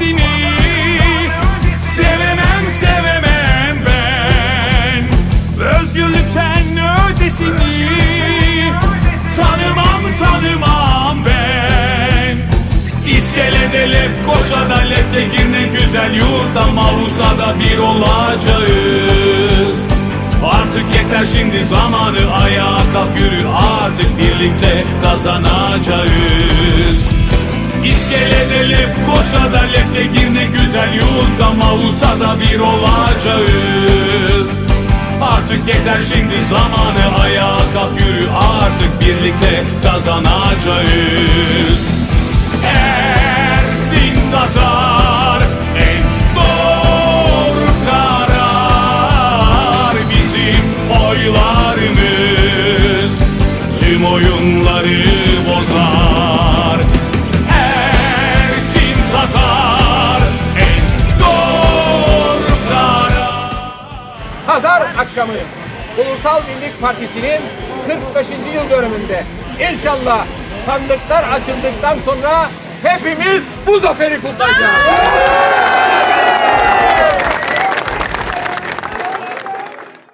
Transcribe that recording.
ötesini Sevemem sevemem ben. Özgürlükten ötesini Tanımam tanımam ben. İskelede lef koşada lefte gir ne güzel yurtta Malusa'da bir olacağız. Artık yeter şimdi zamanı ayağa kalk yürü artık birlikte kazanacağız İskelede lef koşada lefte gir ne güzel yurtta Malusa'da bir olacağız. Artık yeter şimdi zamanı ayağa kalk yürü artık birlikte kazanacağız. Ersin Tatar en doğru karar bizim oylarımız. Tüm oyunları bozar Pazar akşamı Ulusal Birlik Partisi'nin 45. yıl dönümünde inşallah sandıklar açıldıktan sonra hepimiz bu zaferi kutlayacağız.